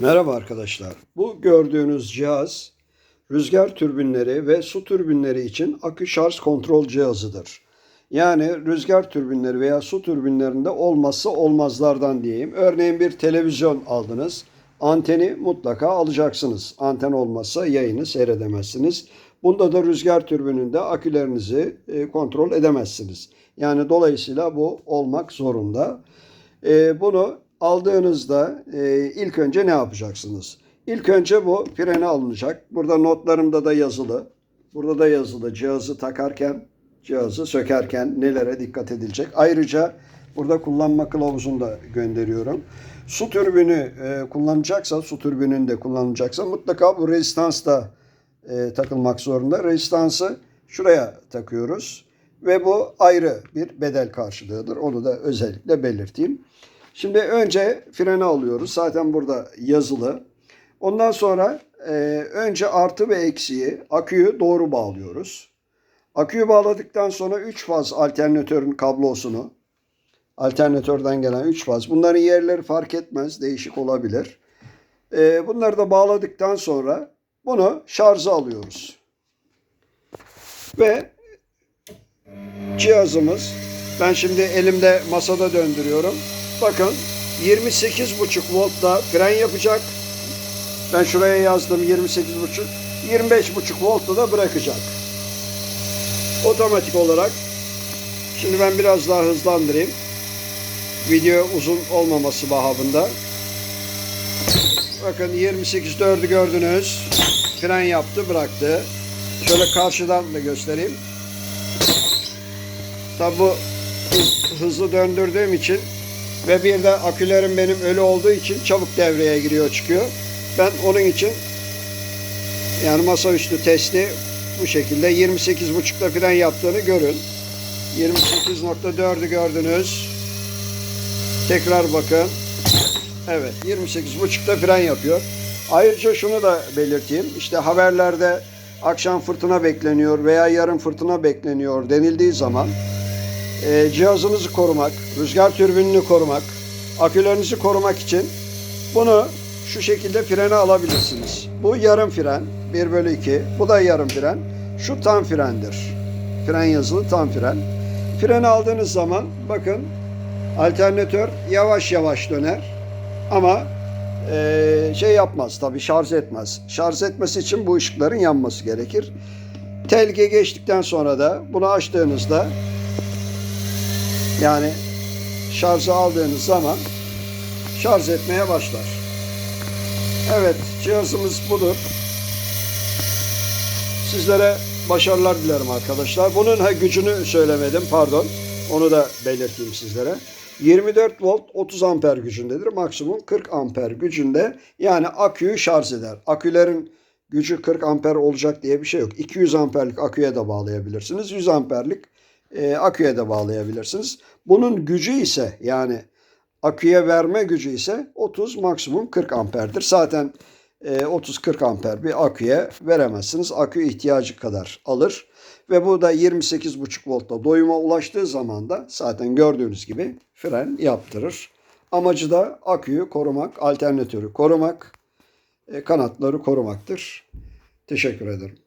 Merhaba arkadaşlar. Bu gördüğünüz cihaz rüzgar türbinleri ve su türbinleri için akü şarj kontrol cihazıdır. Yani rüzgar türbinleri veya su türbinlerinde olmazsa olmazlardan diyeyim. Örneğin bir televizyon aldınız. Anteni mutlaka alacaksınız. Anten olmazsa yayını seyredemezsiniz. Bunda da rüzgar türbininde akülerinizi e, kontrol edemezsiniz. Yani dolayısıyla bu olmak zorunda. E, bunu aldığınızda e, ilk önce ne yapacaksınız? İlk önce bu frene alınacak. Burada notlarımda da yazılı. Burada da yazılı cihazı takarken, cihazı sökerken nelere dikkat edilecek. Ayrıca burada kullanma kılavuzunu da gönderiyorum. Su türbünü e, kullanacaksa, su türbününü de kullanacaksa mutlaka bu rezistans da e, takılmak zorunda. Rezistansı şuraya takıyoruz ve bu ayrı bir bedel karşılığıdır. Onu da özellikle belirteyim. Şimdi önce freni alıyoruz. Zaten burada yazılı. Ondan sonra e, önce artı ve eksiği aküyü doğru bağlıyoruz. Aküyü bağladıktan sonra 3 faz alternatörün kablosunu alternatörden gelen 3 faz. Bunların yerleri fark etmez. Değişik olabilir. E, bunları da bağladıktan sonra bunu şarja alıyoruz. Ve cihazımız ben şimdi elimde masada döndürüyorum. Bakın 28,5 voltta fren yapacak. Ben şuraya yazdım 28,5. 25,5 voltta da bırakacak. Otomatik olarak. Şimdi ben biraz daha hızlandırayım. Video uzun olmaması babında. Bakın 28.4'ü gördünüz. Fren yaptı bıraktı. Şöyle karşıdan da göstereyim. Tabi bu hız- hızlı döndürdüğüm için ve bir de akülerim benim ölü olduğu için çabuk devreye giriyor çıkıyor. Ben onun için yani masaüstü testi bu şekilde 28.5'da fren yaptığını görün. 28.4'ü gördünüz. Tekrar bakın. Evet 28.5'da fren yapıyor. Ayrıca şunu da belirteyim. İşte haberlerde akşam fırtına bekleniyor veya yarın fırtına bekleniyor denildiği zaman e, cihazınızı korumak, rüzgar türbinini korumak, akülerinizi korumak için bunu şu şekilde frene alabilirsiniz. Bu yarım fren, 1 bölü 2. Bu da yarım fren. Şu tam frendir. Fren yazılı tam fren. Freni aldığınız zaman bakın alternatör yavaş yavaş döner. Ama e, şey yapmaz tabi şarj etmez. Şarj etmesi için bu ışıkların yanması gerekir. Telge geçtikten sonra da bunu açtığınızda yani şarjı aldığınız zaman şarj etmeye başlar. Evet cihazımız budur. Sizlere başarılar dilerim arkadaşlar. Bunun ha, gücünü söylemedim pardon. Onu da belirteyim sizlere. 24 volt 30 amper gücündedir. Maksimum 40 amper gücünde. Yani aküyü şarj eder. Akülerin gücü 40 amper olacak diye bir şey yok. 200 amperlik aküye de bağlayabilirsiniz. 100 amperlik e, aküye de bağlayabilirsiniz. Bunun gücü ise yani aküye verme gücü ise 30 maksimum 40 amperdir. Zaten e, 30-40 amper bir aküye veremezsiniz. Akü ihtiyacı kadar alır. Ve bu da 28,5 voltta doyuma ulaştığı zaman da zaten gördüğünüz gibi fren yaptırır. Amacı da aküyü korumak, alternatörü korumak, e, kanatları korumaktır. Teşekkür ederim.